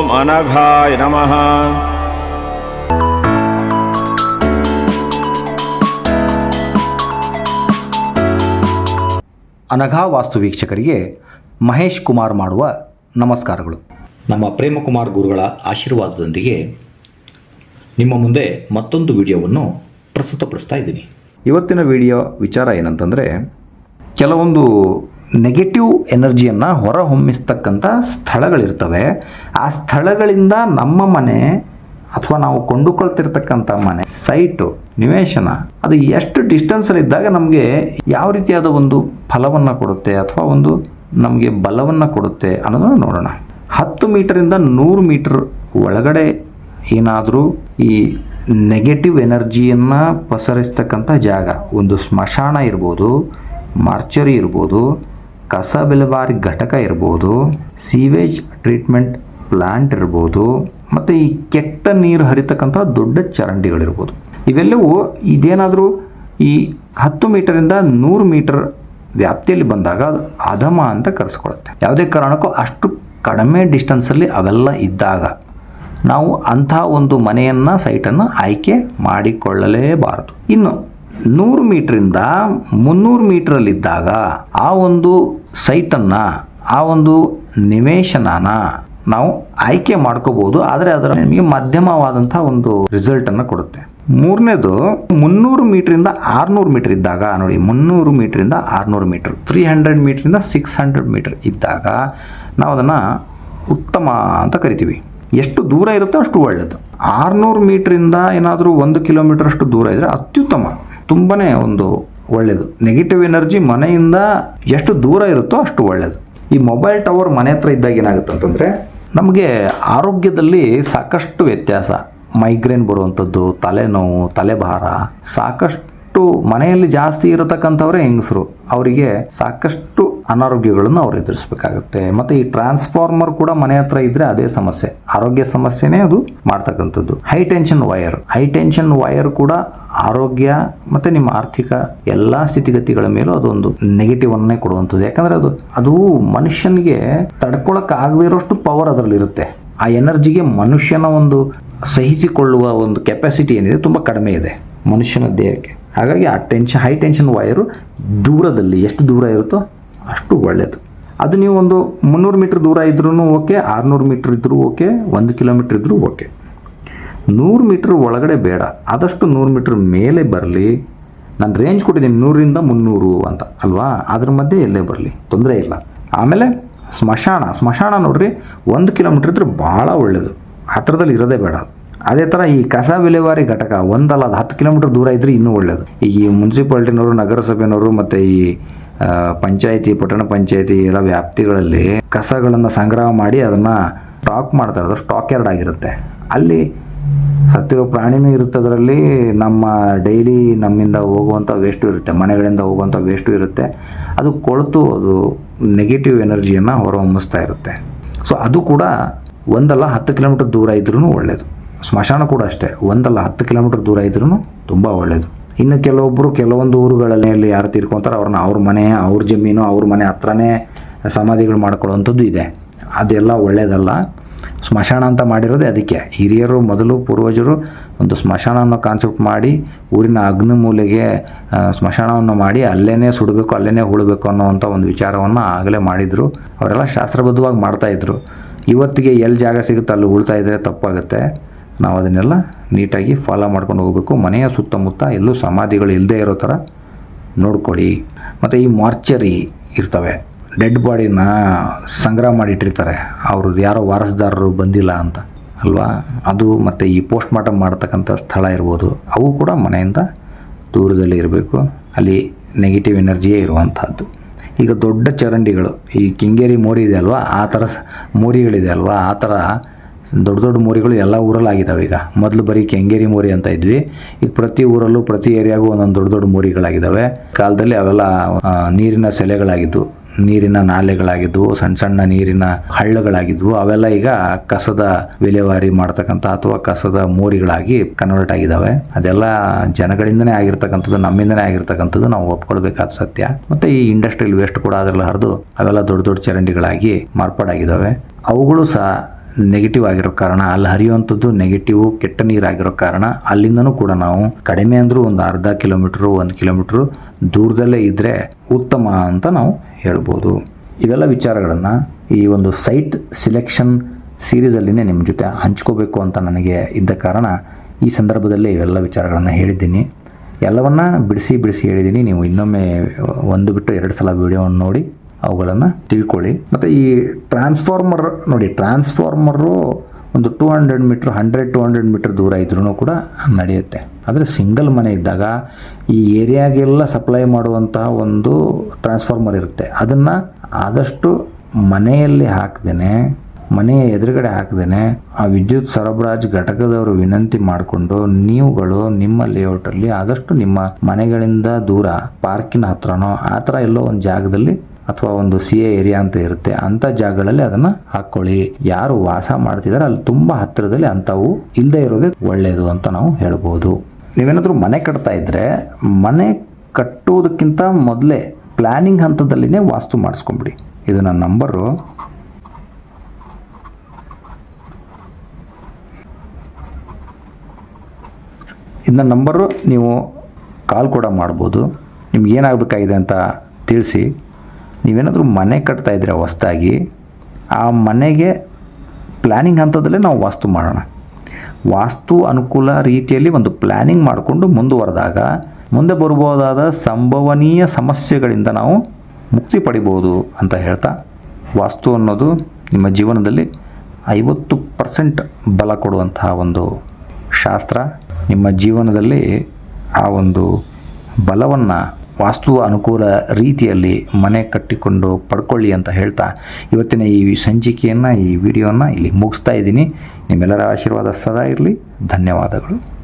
ॐ अनघाय नमः ಅನಘಾ ವಾಸ್ತು ವೀಕ್ಷಕರಿಗೆ ಮಹೇಶ್ ಕುಮಾರ್ ಮಾಡುವ ನಮಸ್ಕಾರಗಳು ನಮ್ಮ ಪ್ರೇಮಕುಮಾರ್ ಗುರುಗಳ ಆಶೀರ್ವಾದದೊಂದಿಗೆ ನಿಮ್ಮ ಮುಂದೆ ಮತ್ತೊಂದು ವಿಡಿಯೋವನ್ನು ಪ್ರಸ್ತುತಪಡಿಸ್ತಾ ಇದ್ದೀನಿ ಇವತ್ತಿನ ವಿಡಿಯೋ ವಿಚಾರ ಏನಂತಂದರೆ ಕೆಲವೊಂದು ನೆಗೆಟಿವ್ ಎನರ್ಜಿಯನ್ನು ಹೊರಹೊಮ್ಮಿಸ್ತಕ್ಕಂಥ ಸ್ಥಳಗಳಿರ್ತವೆ. ಆ ಸ್ಥಳಗಳಿಂದ ನಮ್ಮ ಮನೆ ಅಥವಾ ನಾವು ಕೊಂಡುಕೊಳ್ತಿರ್ತಕ್ಕಂಥ ಮನೆ ಸೈಟು ನಿವೇಶನ, ಅದು ಎಷ್ಟು ಡಿಸ್ಟೆನ್ಸಲ್ಲಿ ಇದ್ದಾಗ ನಮಗೆ ಯಾವ ರೀತಿಯಾದ ಒಂದು ಫಲವನ್ನು ಕೊಡುತ್ತೆ ಅಥವಾ ಒಂದು ನಮಗೆ ಬಲವನ್ನು ಕೊಡುತ್ತೆ ಅನ್ನೋದನ್ನು ನೋಡೋಣ. ಹತ್ತು ಮೀಟರಿಂದ ನೂರು ಮೀಟರ್ ಒಳಗಡೆ ಏನಾದರೂ ಈ ನೆಗೆಟಿವ್ ಎನರ್ಜಿಯನ್ನು ಪಸರಿಸ್ತಕ್ಕಂಥ ಜಾಗ, ಒಂದು ಸ್ಮಶಾನ ಇರ್ಬೋದು ಮಾರ್ಚರಿ ಇರ್ಬೋದು ಕಸ ವಿಲೇವಾರಿ ಘಟಕ ಇರ್ಬೋದು ಸೀವೇಜ್ ಟ್ರೀಟ್ಮೆಂಟ್ ಪ್ಲಾಂಟ್ ಇರ್ಬೋದು, ಮತ್ತು ಈ ಕೆಟ್ಟ ನೀರು ಹರಿತಕ್ಕಂಥ ದೊಡ್ಡ ಚರಂಡಿಗಳಿರ್ಬೋದು. ಇವೆಲ್ಲವೂ ಇದೇನಾದರೂ ಈ ಹತ್ತು ಮೀಟರಿಂದ ನೂರು ಮೀಟರ್ ವ್ಯಾಪ್ತಿಯಲ್ಲಿ ಬಂದಾಗ ಅದು ಅಧಮ ಅಂತ ಕರೆಸ್ಕೊಳುತ್ತೆ. ಯಾವುದೇ ಕಾರಣಕ್ಕೂ ಅಷ್ಟು ಕಡಿಮೆ ಡಿಸ್ಟೆನ್ಸಲ್ಲಿ ಅವೆಲ್ಲ ಇದ್ದಾಗ ನಾವು ಅಂಥ ಒಂದು ಮನೆಯನ್ನು ಸೈಟನ್ನು ಆಯ್ಕೆ ಮಾಡಿಕೊಳ್ಳಲೇಬಾರದು. ಇನ್ನು ನೂರು ಮೀಟ್ರಿಂದ ಮುನ್ನೂರು ಮೀಟ್ರಲ್ಲಿದ್ದಾಗ ಆ ಒಂದು ಸೈಟನ್ನು, ಆ ಒಂದು ನಿವೇಶನನ ನಾವು ಆಯ್ಕೆ ಮಾಡ್ಕೋಬಹುದು ಆದರೆ ಅದರ ನಿಮಗೆ ಮಧ್ಯಮವಾದಂಥ ಒಂದು ರಿಸಲ್ಟನ್ನು ಕೊಡುತ್ತೆ. ಮೂರನೇದು, ಮುನ್ನೂರು ಮೀಟ್ರಿಂದ ಆರುನೂರು ಮೀಟರ್ ಇದ್ದಾಗ, ನೋಡಿ, ಮುನ್ನೂರು ಮೀಟ್ರಿಂದ ಆರುನೂರು ಮೀಟರ್ ತ್ರೀ ಹಂಡ್ರೆಡ್ ಮೀಟ್ರಿಂದ ಸಿಕ್ಸ್ ಹಂಡ್ರೆಡ್ ಮೀಟರ್ ಇದ್ದಾಗ ನಾವು ಅದನ್ನು ಉತ್ತಮ ಅಂತ ಕರಿತೀವಿ. ಎಷ್ಟು ದೂರ ಇರುತ್ತೋ ಅಷ್ಟು ಒಳ್ಳೆಯದು ಆರುನೂರು ಮೀಟ್ರಿಂದ ಏನಾದರೂ ಒಂದು ಕಿಲೋಮೀಟರ್ ಅಷ್ಟು ದೂರ ಇದ್ದರೆ ಅತ್ಯುತ್ತಮ. ತುಂಬಾ ಒಂದು ಒಳ್ಳೆಯದು ನೆಗೆಟಿವ್ ಎನರ್ಜಿ ಮನೆಯಿಂದ ಎಷ್ಟು ದೂರ ಇರುತ್ತೋ ಅಷ್ಟು ಒಳ್ಳೆಯದು ಈ ಮೊಬೈಲ್ ಟವರ್ ಮನೆ ಹತ್ರ ಇದ್ದಾಗ ಏನಾಗುತ್ತೆ ಅಂತಂದರೆ, ನಮಗೆ ಆರೋಗ್ಯದಲ್ಲಿ ಸಾಕಷ್ಟು ವ್ಯತ್ಯಾಸ. ಮೈಗ್ರೇನ್ ಬರುವಂಥದ್ದು ತಲೆನೋವು, ತಲೆಭಾರ, ಸಾಕಷ್ಟು ಮನೆಯಲ್ಲಿ ಜಾಸ್ತಿ ಇರತಕ್ಕಂಥವರೇ ಹೆಂಗಸರು. ಅವರಿಗೆ ಸಾಕಷ್ಟು ಅನಾರೋಗ್ಯಗಳನ್ನು ಅವ್ರು ಎದುರಿಸಬೇಕಾಗುತ್ತೆ. ಮತ್ತು ಈ ಟ್ರಾನ್ಸ್ಫಾರ್ಮರ್ ಕೂಡ ಮನೆ ಹತ್ರ ಇದ್ದರೆ ಅದೇ ಸಮಸ್ಯೆ. ಆರೋಗ್ಯ ಸಮಸ್ಯೆನೇ ಅದು ಮಾಡ್ತಕ್ಕಂಥದ್ದು. High tension wire high tension wire ಕೂಡ ಆರೋಗ್ಯ ಮತ್ತು ನಿಮ್ಮ ಆರ್ಥಿಕ ಎಲ್ಲ ಸ್ಥಿತಿಗತಿಗಳ ಮೇಲೂ ಅದೊಂದು ನೆಗೆಟಿವ್ ಅನ್ನೇ ಕೊಡುವಂಥದ್ದು. ಯಾಕಂದರೆ ಅದು ಅದು ಮನುಷ್ಯನಿಗೆ ತಡ್ಕೊಳಕ್ಕಾಗದೇ ಇರೋಷ್ಟು ಪವರ್ ಅದರಲ್ಲಿ ಇರುತ್ತೆ. ಆ ಎನರ್ಜಿಗೆ ಮನುಷ್ಯನ ಒಂದು ಸಹಿಸಿಕೊಳ್ಳುವ ಒಂದು ಕೆಪಾಸಿಟಿ ಏನಿದೆ ತುಂಬ ಕಡಿಮೆ ಇದೆ ಮನುಷ್ಯನ ದೇಹಕ್ಕೆ. ಹಾಗಾಗಿ ಆ ಟೆನ್ಷನ್ ಹೈ ಟೆನ್ಷನ್ ವೈರು ದೂರದಲ್ಲಿ ಎಷ್ಟು ದೂರ ಇರುತ್ತೋ ಅಷ್ಟು ಒಳ್ಳೆಯದು ಅದು ನೀವು ಒಂದು ಮುನ್ನೂರು ಮೀಟ್ರ್ ದೂರ ಇದ್ರೂ ಓಕೆ, ಆರುನೂರು ಮೀಟ್ರ್ ಇದ್ದರೂ ಓಕೆ, ಒಂದು ಕಿಲೋಮೀಟ್ರ್ ಇದ್ದರೂ ಓಕೆ. ನೂರು ಮೀಟ್ರ್ ಒಳಗಡೆ ಬೇಡ. ಆದಷ್ಟು ನೂರು ಮೀಟ್ರ್ ಮೇಲೆ ಬರಲಿ. ನಾನು ರೇಂಜ್ ಕೊಟ್ಟಿದ್ದೀನಿ ನೂರಿಂದ ಮುನ್ನೂರು ಅಂತ, ಅಲ್ವಾ? ಅದ್ರ ಮಧ್ಯೆ ಎಲ್ಲೇ ಬರಲಿ, ತೊಂದರೆ ಇಲ್ಲ. ಆಮೇಲೆ ಸ್ಮಶಾನ ಸ್ಮಶಾನ ನೋಡ್ರಿ, ಒಂದು ಕಿಲೋಮೀಟ್ರ್ ಇದ್ರೆ ಭಾಳ ಒಳ್ಳೆಯದು ಹತ್ತಿರದಲ್ಲಿ ಇರೋದೇ ಬೇಡ. ಅದೇ ಥರ ಈ ಕಸ ವಿಲೇವಾರಿ ಘಟಕ ಒಂದಲ್ಲ ಅದು ಹತ್ತು ಕಿಲೋಮೀಟ್ರ್ ದೂರ ಇದ್ದರೆ ಇನ್ನೂ ಒಳ್ಳೆಯದು ಈ ಮುನ್ಸಿಪಾಲ್ಟಿನವರು, ನಗರಸಭೆನವರು ಮತ್ತು ಈ ಪಂಚಾಯತಿ, ಪಟ್ಟಣ ಪಂಚಾಯಿತಿ ಎಲ್ಲ ವ್ಯಾಪ್ತಿಗಳಲ್ಲಿ ಕಸಗಳನ್ನು ಸಂಗ್ರಹ ಮಾಡಿ ಅದನ್ನು ಸ್ಟಾಕ್ ಮಾಡ್ತಾರೆ. ಅದು ಸ್ಟಾಕ್ ಯಾರ್ಡ್ ಆಗಿರುತ್ತೆ. ಅಲ್ಲಿ ಸತ್ತಿರೋ ಪ್ರಾಣಿನೂ ಇರುತ್ತೆ ಅದರಲ್ಲಿ. ನಮ್ಮ ಡೈಲಿ ನಮ್ಮಿಂದ ಹೋಗುವಂಥ ವೇಸ್ಟು ಇರುತ್ತೆ. ಮನೆಗಳಿಂದ ಹೋಗುವಂಥ ವೇಸ್ಟು ಇರುತ್ತೆ. ಅದು ಕೊಳೆತು, ಅದು ನೆಗೆಟಿವ್ ಎನರ್ಜಿಯನ್ನು ಹೊರಹೊಮ್ಮಿಸ್ತಾ ಇರುತ್ತೆ. ಸೊ ಅದು ಕೂಡ ಒಂದಲ್ಲ ಹತ್ತು ಕಿಲೋಮೀಟರ್ ದೂರ ಇದ್ರೂ ಒಳ್ಳೆಯದು ಸ್ಮಶಾನ ಕೂಡ ಅಷ್ಟೇ. ಒಂದಲ್ಲ ಹತ್ತು ಕಿಲೋಮೀಟರ್ ದೂರ ಇದ್ರೂ ತುಂಬ ಒಳ್ಳೆಯದು ಇನ್ನು ಕೆಲವೊಬ್ಬರು ಕೆಲವೊಂದು ಊರುಗಳಲ್ಲಿ ಯಾರು ತೀರ್ಕೊಂತಾರೆ ಅವ್ರನ್ನ ಅವ್ರ ಮನೆ, ಅವ್ರ ಜಮೀನು, ಅವ್ರ ಮನೆ ಹತ್ರನೇ ಸಮಾಧಿಗಳು ಮಾಡ್ಕೊಳ್ಳೋವಂಥದ್ದು ಇದೆ. ಅದೆಲ್ಲ ಒಳ್ಳೆಯದಲ್ಲ ಸ್ಮಶಾನ ಅಂತ ಮಾಡಿರೋದೇ ಅದಕ್ಕೆ. ಹಿರಿಯರು ಮೊದಲು ಪೂರ್ವಜರು ಒಂದು ಸ್ಮಶಾನ ಅನ್ನೋ ಕಾನ್ಸೆಪ್ಟ್ ಮಾಡಿ ಊರಿನ ಅಗ್ನಿ ಮೂಲೆಗೆ ಸ್ಮಶಾನವನ್ನು ಮಾಡಿ ಅಲ್ಲೇ ಸುಡಬೇಕು ಅಲ್ಲೇ ಉಳಬೇಕು ಅನ್ನೋವಂಥ ಒಂದು ವಿಚಾರವನ್ನು ಆಗಲೇ ಮಾಡಿದರು. ಅವರೆಲ್ಲ ಶಾಸ್ತ್ರಬದ್ಧವಾಗಿ ಮಾಡ್ತಾಯಿದ್ರು ಇವತ್ತಿಗೆ ಎಲ್ಲಿ ಜಾಗ ಸಿಗುತ್ತೆ, ಅಲ್ಲಿ ಉಳ್ತಾ ಇದ್ದರೆ ತಪ್ಪಾಗುತ್ತೆ. ನಾವು ಅದನ್ನೆಲ್ಲ ನೀಟಾಗಿ ಫಾಲೋ ಮಾಡ್ಕೊಂಡು ಹೋಗಬೇಕು. ಮನೆಯ ಸುತ್ತಮುತ್ತ ಎಲ್ಲೂ ಸಮಾಧಿಗಳು ಇಲ್ಲದೆ ಇರೋ ಥರ ನೋಡ್ಕೊಳ್ಳಿ. ಮತ್ತು ಈ ಮಾರ್ಚರಿ ಇರ್ತವೆ. ಡೆಡ್ ಬಾಡಿನ ಸಂಗ್ರಹ ಮಾಡಿಟ್ಟಿರ್ತಾರೆ. ಅವರು ಯಾರೋ ವಾರಸುದಾರರು ಬಂದಿಲ್ಲ ಅಂತ. ಅಲ್ವಾ? ಅದು ಮತ್ತು ಈ ಪೋಸ್ಟ್ ಮಾರ್ಟಮ್ ಮಾಡ್ತಕ್ಕಂಥ ಸ್ಥಳ ಇರ್ಬೋದು. ಅವು ಕೂಡ ಮನೆಯಿಂದ ದೂರದಲ್ಲಿ ಇರಬೇಕು. ಅಲ್ಲಿ ನೆಗೆಟಿವ್ ಎನರ್ಜಿಯೇ ಇರುವಂಥದ್ದು. ಈಗ ದೊಡ್ಡ ಚರಂಡಿಗಳು, ಈ ಕಿಂಗೇರಿ ಮೋರಿ ಇದೆ ಅಲ್ವಾ? ಆ ಥರ ಮೋರಿಗಳಿದೆ ಅಲ್ವಾ? ಆ ಥರ ದೊಡ್ಡ ದೊಡ್ಡ ಮೋರಿಗಳು ಎಲ್ಲ ಊರಲ್ಲಿ ಆಗಿದ್ದಾವೆ ಈಗ. ಮೊದಲು ಬರೀ ಕೆಂಗೇರಿ ಮೋರಿ ಅಂತ ಇದ್ವಿ. ಈಗ ಪ್ರತಿ ಊರಲ್ಲೂ, ಪ್ರತಿ ಏರಿಯಾಗೂ ಒಂದೊಂದು ದೊಡ್ಡ ದೊಡ್ಡ ಮೋರಿಗಳಾಗಿದ್ದಾವೆ. ಕಾಲದಲ್ಲಿ ಅವೆಲ್ಲ ನೀರಿನ ಸೆಲೆಗಳಾಗಿದ್ದು ನೀರಿನ ನಾಲೆಗಳಾಗಿದ್ವು ಸಣ್ಣ ಸಣ್ಣ ನೀರಿನ ಹಳ್ಳಗಳಾಗಿದ್ವು. ಅವೆಲ್ಲ ಈಗ ಕಸದ ವಿಲೇವಾರಿ ಮಾಡ್ತಕ್ಕಂಥ ಅಥವಾ ಕಸದ ಮೋರಿಗಳಾಗಿ ಕನ್ವರ್ಟ್ ಆಗಿದ್ದಾವೆ ಅದೆಲ್ಲ ಜನಗಳಿಂದನೇ ಆಗಿರ್ತಕ್ಕಂಥದ್ದು, ನಮ್ಮಿಂದನೇ ಆಗಿರ್ತಕ್ಕಂಥದ್ದು ನಾವು ಒಪ್ಕೊಳ್ಬೇಕಾದ ಸತ್ಯ. ಮತ್ತೆ ಈ ಇಂಡಸ್ಟ್ರಿಯಲ್ ವೇಸ್ಟ್ ಕೂಡ ಅದರಲ್ಲಿ ಹರಿದು, ಅವೆಲ್ಲ ದೊಡ್ಡ ದೊಡ್ಡ ಚರಂಡಿಗಳಾಗಿ ಮಾರ್ಪಾಡಾಗಿದ್ದಾವೆ. ಅವುಗಳು ಸಹ ನೆಗೆಟಿವ್ ಆಗಿರೋ ಕಾರಣ, ಅಲ್ಲಿ ಹರಿಯುವಂಥದ್ದು ನೆಗೆಟಿವ್ ಕೆಟ್ಟ ನೀರಾಗಿರೋ ಕಾರಣ, ಅಲ್ಲಿಂದನೂ ಕೂಡ ನಾವು ಕಡಿಮೆ ಅಂದರೂ ಒಂದು ಅರ್ಧ ಕಿಲೋಮೀಟ್ರು, ಒಂದು ಕಿಲೋಮೀಟ್ರು ದೂರದಲ್ಲೇ ಇದ್ದರೆ ಉತ್ತಮ ಅಂತ ನಾವು ಹೇಳ್ಬೋದು. ಇವೆಲ್ಲ ವಿಚಾರಗಳನ್ನು ಈ ಒಂದು ಸೈಟ್ ಸಿಲೆಕ್ಷನ್ ಸೀರೀಸಲ್ಲಿನೇ ನಿಮ್ಮ ಜೊತೆ ಹಂಚ್ಕೋಬೇಕು ಅಂತ ನನಗೆ ಇದ್ದ ಕಾರಣ ಈ ಸಂದರ್ಭದಲ್ಲಿ ಇವೆಲ್ಲ ವಿಚಾರಗಳನ್ನು ಹೇಳಿದ್ದೀನಿ. ಎಲ್ಲವನ್ನ ಬಿಡಿಸಿ ಬಿಡಿಸಿ ಹೇಳಿದ್ದೀನಿ. ನೀವು ಇನ್ನೊಮ್ಮೆ ಒಂದು ಬಿಟ್ಟು ಎರಡು ಸಲ ವಿಡಿಯೋವನ್ನು ನೋಡಿ ಅವುಗಳನ್ನು ತಿಳ್ಕೊಳ್ಳಿ. ಮತ್ತು ಈ ಟ್ರಾನ್ಸ್ಫಾರ್ಮರ್ ನೋಡಿ ಟ್ರಾನ್ಸ್ಫಾರ್ಮರು ಒಂದು two hundred metre hundred to hundred metre ದೂರ ಇದ್ರೂ ಕೂಡ ನಡೆಯುತ್ತೆ. ಆದರೆ ಸಿಂಗಲ್ ಮನೆ ಇದ್ದಾಗ ಈ ಏರಿಯಾಗೆಲ್ಲ ಸಪ್ಲೈ ಮಾಡುವಂತಹ ಒಂದು ಟ್ರಾನ್ಸ್ಫಾರ್ಮರ್ ಇರುತ್ತೆ. ಅದನ್ನು ಆದಷ್ಟು ಮನೆಯಲ್ಲಿ ಹಾಕ್ದೇನೆ, ಮನೆಯ ಎದುರುಗಡೆ ಹಾಕ್ದೇನೆ ಆ ವಿದ್ಯುತ್ ಸರಬರಾಜು ಘಟಕದವರು ವಿನಂತಿ ಮಾಡಿಕೊಂಡು ನೀವುಗಳು ನಿಮ್ಮ ಲೇಔಟಲ್ಲಿ ಆದಷ್ಟು ನಿಮ್ಮ ಮನೆಗಳಿಂದ ದೂರ ಪಾರ್ಕಿನ ಹತ್ರನೋ, ಆ ಥರ ಎಲ್ಲೋ ಒಂದು ಜಾಗದಲ್ಲಿ ಅಥವಾ ಒಂದು ಸಿ ಎ ಏರಿಯಾ ಅಂತ ಇರುತ್ತೆ, ಅಂಥ ಜಾಗಗಳಲ್ಲಿ ಅದನ್ನು ಹಾಕ್ಕೊಳ್ಳಿ ಯಾರು ವಾಸ ಮಾಡ್ತಿದ್ದಾರೆ ಅಲ್ಲಿ ತುಂಬ ಹತ್ತಿರದಲ್ಲಿ ಅಂಥವು ಇಲ್ಲದೆ ಇರೋದೇ ಒಳ್ಳೆಯದು ಅಂತ ನಾವು ಹೇಳ್ಬೋದು. ನೀವೇನಾದರೂ ಮನೆ ಕಟ್ತಾ ಇದ್ದರೆ ಮನೆ ಕಟ್ಟುವುದಕ್ಕಿಂತ ಮೊದಲೇ ಪ್ಲ್ಯಾನಿಂಗ್ ಹಂತದಲ್ಲಿನೇ ವಾಸ್ತು ಮಾಡಿಸ್ಕೊಂಬಿಡಿ. ಇದು ನನ್ನ ನಂಬರು. ಇದನ್ನ ನಂಬರು, ನೀವು ಕಾಲ್ ಕೂಡ ಮಾಡ್ಬೋದು. ನಿಮ್ಗೆ ಏನಾಗಬೇಕಾಗಿದೆ ಅಂತ ತಿಳಿಸಿ. ನೀವೇನಾದರೂ ಮನೆ ಕಟ್ತಾ ಇದ್ದರೆ ಹೊಸ್ದಾಗಿ, ಆ ಮನೆಗೆ ಪ್ಲ್ಯಾನಿಂಗ್ ಹಂತದಲ್ಲೇ ನಾವು ವಾಸ್ತು ಮಾಡೋಣ. ವಾಸ್ತು ಅನುಕೂಲ ರೀತಿಯಲ್ಲಿ ಒಂದು ಪ್ಲ್ಯಾನಿಂಗ್ ಮಾಡಿಕೊಂಡು ಮುಂದುವರೆದಾಗ ಮುಂದೆ ಬರಬಹುದಾದ ಸಂಭವನೀಯ ಸಮಸ್ಯೆಗಳಿಂದ ನಾವು ಮುಕ್ತಿ ಪಡಿಬೋದು ಅಂತ ಹೇಳ್ತಾ, ವಾಸ್ತು ಅನ್ನೋದು ನಿಮ್ಮ ಜೀವನದಲ್ಲಿ ಐವತ್ತು ಪರ್ಸೆಂಟ್ ಬಲ ಕೊಡುವಂತಹ ಒಂದು ಶಾಸ್ತ್ರ. ನಿಮ್ಮ ಜೀವನದಲ್ಲಿ ಆ ಒಂದು ಬಲವನ್ನು ವಾಸ್ತು ಅನುಕೂಲ ರೀತಿಯಲ್ಲಿ ಮನೆ ಕಟ್ಟಿಕೊಂಡು ಪಡ್ಕೊಳ್ಳಿ ಅಂತ ಹೇಳ್ತಾ ಇವತ್ತಿನ ಈ ಸಂಚಿಕೆಯನ್ನು, ಈ ವಿಡಿಯೋನ ಇಲ್ಲಿ ಮುಗಿಸ್ತಾ ಇದ್ದೀನಿ. ನಿಮ್ಮೆಲ್ಲರ ಆಶೀರ್ವಾದ ಸದಾ ಇರಲಿ. ಧನ್ಯವಾದಗಳು.